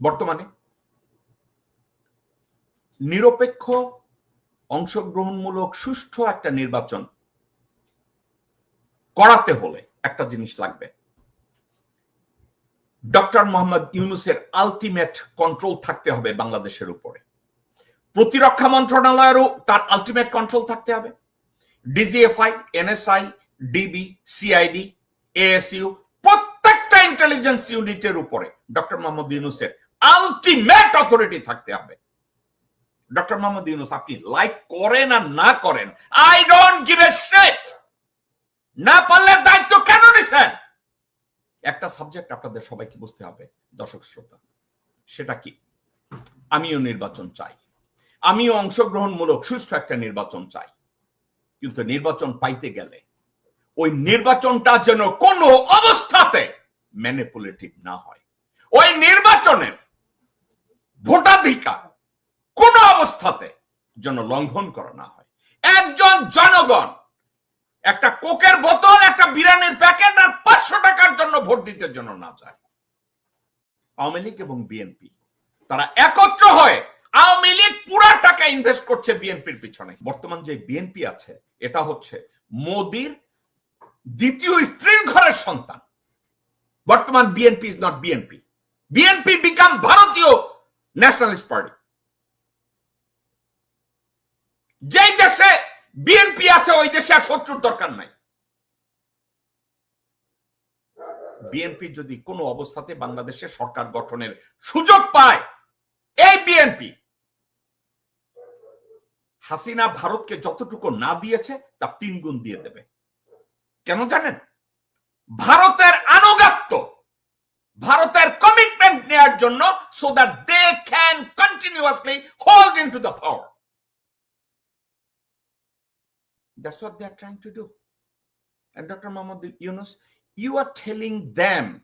বর্তমানে নিরপেক্ষ অংশগ্রহণমূলক সুষ্ঠু একটা নির্বাচন করাতে হলে একটা জিনিস লাগবে। ডক্টর মোহাম্মদ ইউনুসের আলটিমেট কন্ট্রোল থাকতে হবে বাংলাদেশের উপরে। প্রতিরক্ষা মন্ত্রণালয়েরও তার আলটিমেট কন্ট্রোল থাকতে হবে। DGFI, NSI, DB, CID, ASU প্রত্যেকটা ইন্টেলিজেন্স ইউনিটের উপরে, ডক্টর মোহাম্মদ ইউনুসের আলটিমেট অথরিটি থাকতে হবে। ডক্টর মোহাম্মদ ইউনুস, আপনি লাইক করেন আর না করেন I don't give a shit না পারলে দায়িত্ব কেন নিছেন? একটা সাবজেক্ট আপনাদের সবাইকে বুঝতে হবে, দর্শক শ্রোতা। সেটা কি? আমিও নির্বাচন চাই। আমিও অংশগ্রহণমূলক সুষ্ঠু একটা নির্বাচন চাই। কিন্তু নির্বাচন পাইতে গেলে ওই নির্বাচনটা যেন কোনো অবস্থাতে ম্যানিপুলেটিভ না হয়। ওই নির্বাচনের ভোটাধিকার কোন অবস্থাতে যেন লঙ্ঘন করা না হয়। একজন জনগণ একটা কোকের বোতল, একটা বিরিয়ানির প্যাকেট আর পাঁচশো টাকার জন্য ভোট দিতে জন্য না চায়। আওয়ামী লীগ এবং বিএনপি, তারা একত্র হয়ে আওয়ামী লীগ পুরা টাকা ইনভেস্ট করছে বিএনপির পিছনে। বর্তমান যে বিএনপি আছে, এটা হচ্ছে মোদির দ্বিতীয় স্ত্রীর ঘরের সন্তান। বর্তমান BNP is not BNP. BNP become ভারতীয় ন্যাশনালিস্ট পার্টি যেই দেশে বিএনপি আছে, ওই দেশে আর শত্রুর দরকার নাই। বিএনপি যদি কোনো অবস্থাতে বাংলাদেশে সরকার গঠনের সুযোগ পায়, এই বিএনপি হাসিনা ভারতকে যতটুকু না দিয়েছে, তা তিন গুণ দিয়ে দেবে। কেন জানেন? ভারতের আনুগাত্য, ভারতের কমিটমেন্ট নেয়ার জন্য so that can continuously hold into the power. That's what they're trying to do. And Dr. Mahmoud Yunus, you are telling them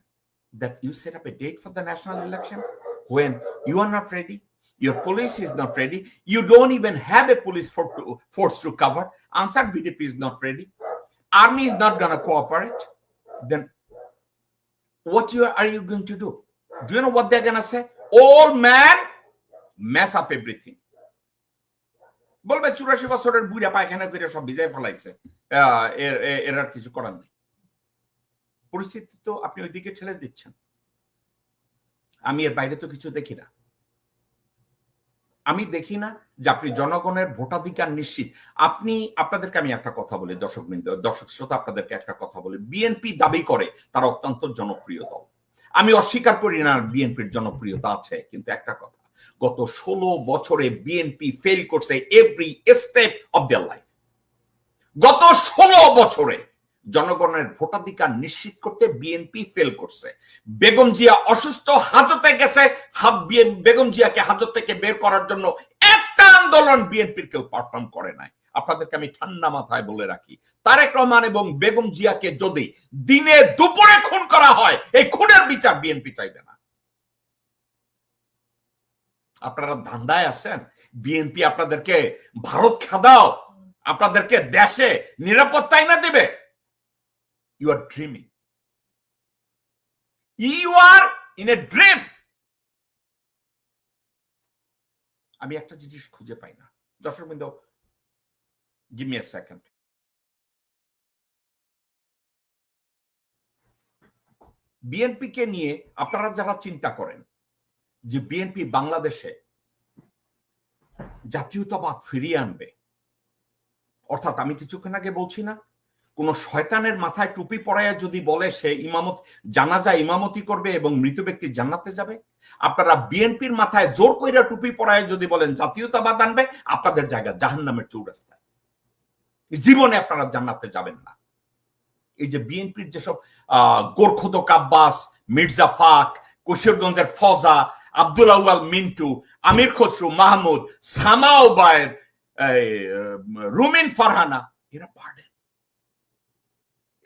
that you set up a date for the national election when you are not ready, your police is not ready, you don't even have a police force to cover, Ansar BDP is not ready, army is not going to cooperate, then what you are, are you going to do? Do you know what they're going to say? Old man, mess up everything. বলবে চুরাশি বছরের বুড়া পায়খানা করে সব ভিজাই ফেলাইছে। এর আর কিছু করার নেই। পরিস্থিতি তো আপনি ওইদিকে ঠেলে দিচ্ছেন। আমি এর বাইরে তো কিছু দেখি না। আমি দেখি না যে আপনি জনগণের ভোটাধিকার নিশ্চিত। আপনি আপনাদেরকে আমি একটা কথা বলি দর্শক দর্শক শ্রোতা আপনাদেরকে একটা কথা বলি। বিএনপি দাবি করে তারা অত্যন্ত জনপ্রিয় দল। আমি অস্বীকার করি না, বিএনপির জনপ্রিয়তা আছে, কিন্তু একটা কথা, গত ষোলো বছরে বিএনপি ফেল করছে every step of their life গত ষোলো বছরে জনগণের ভোটাধিকার নিশ্চিত করতে বিএনপি ফেল করছে। বেগম জিয়া অসুস্থ, হাজতে গেছে বেগম জিয়াকে হাজত থেকে বের করার জন্য একটা আন্দোলন বিএনপির কেউ পারফর্ম করে নাই। আপনাদেরকে আমি ঠান্ডা মাথায় বলে রাখি। তারেক রহমান এবং বেগম জিয়াকে যদি দিনে দুপুরে খুন করা হয়, এই খুনের বিচার বিএনপি চাইবে না। আপনারা ধান্দায় আছেন? বিএনপি আপনাদেরকে ভারত খাদাও, আপনাদেরকে দেশে নিরাপত্তাই না দেবে। You are dreaming you are in a dream আমি একটা জিনিস খুঁজে পাই না। দর্শক বিন্দু গিভ মি এ সেকেন্ড বিএনপিকে নিয়ে আপনারা যারা চিন্তা করেন যে বিএনপি বাংলাদেশে জাতীয়তাবাদ ফিরিয়ে আনবে, অর্থাৎ আমি কিছুক্ষণ আগে বলছি না, কোন শয়তানের মাথায় টুপি পরাইয়া যদি বলে সে ইমামত, জানাজা ইমামতি করবে এবং মৃত ব্যক্তি জান্নাতে যাবে, আপনারা বিএনপির মাথায় জোর কইরা টুপি পরায় যদি বলেন জাতীয়তাবাদ আনবে, আপনাদের জায়গা জাহান নামের চৌরাস্তায়। জীবনে আপনারা জান্নাতে যাবেন না। এই যে বিএনপির যেসব গোরখোদক আব্বাস মির্জা ফাক কশিরগঞ্জের ফজা আব্দুল আউয়াল মিন্টু আমির খসরু মাহমুদ সামা উম, রুমিন ফারহানা এরা পার্ডেন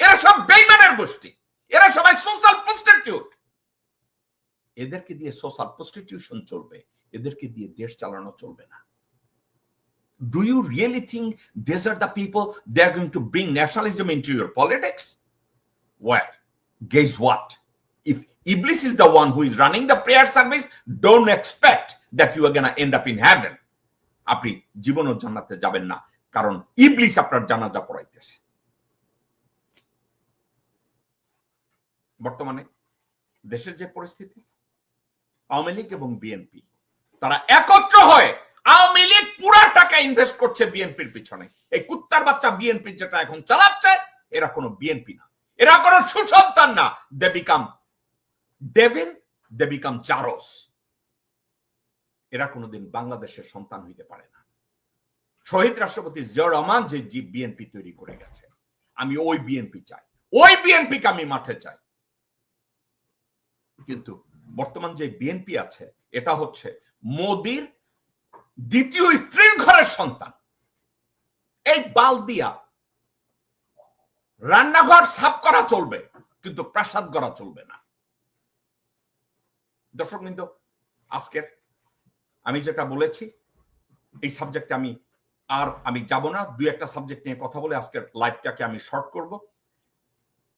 এরা সব বেইমানের গোষ্ঠী। এরা সবাই সোশ্যাল প্রস্টিটিউট। এদেরকে দিয়ে সোশ্যাল প্রস্টিটিউশন চলবে। এদেরকে দিয়ে দেশ চালানো চলবে না। Do you really think these are the people they're going to bring nationalism into your politics? Well, guess what? If Iblis is the one who is running the prayer service. Don't expect that you are gonna end up in heaven. আপনি জীবনও জান্নাতে যাবেন না কারণ ইবলিস আপনার জানাজা পড়াইতেছে বর্তমানে দেশের যে পরিস্থিতি আওয়ামী লীগ এবং বিএনপি তারা একত্র হয়ে আওয়ামী লীগ পুরা টাকা ইনভেস্ট করছে বিএনপির পিছনে। এই কুত্তার বাচ্চা বিএনপি যেটা এখন চালাচ্ছে, এরা কোনো বিএনপি না। এরা কোনো সুসন্তান না। They become devil they become chars এরা কোনোদিন বাংলাদেশের সন্তান হইতে পারে না। শহীদ রাষ্ট্রপতি জিয়া রহমান যে বিএনপি তৈরি করে গেছে। আমি ওই বিএনপি চাই। ওই বিএনপিকে আমি মাঠে চাই। কিন্তু বর্তমান যে বিএনপি আছে, এটা হচ্ছে মোদির দ্বিতীয় স্ত্রীর ঘরের সন্তান। এই বাল দিয়া রান্নাঘর সাফ করা চলবে, কিন্তু প্রাসাদ করা চলবে না। দর্শক কিন্তু আজকের আমি যেটা বলেছি, এই সাবজেক্টে আমি আর আমি যাব না। দুই একটা সাবজেক্ট নিয়ে কথা বলে আজকের লাইভটাকে আমি শর্ট করব।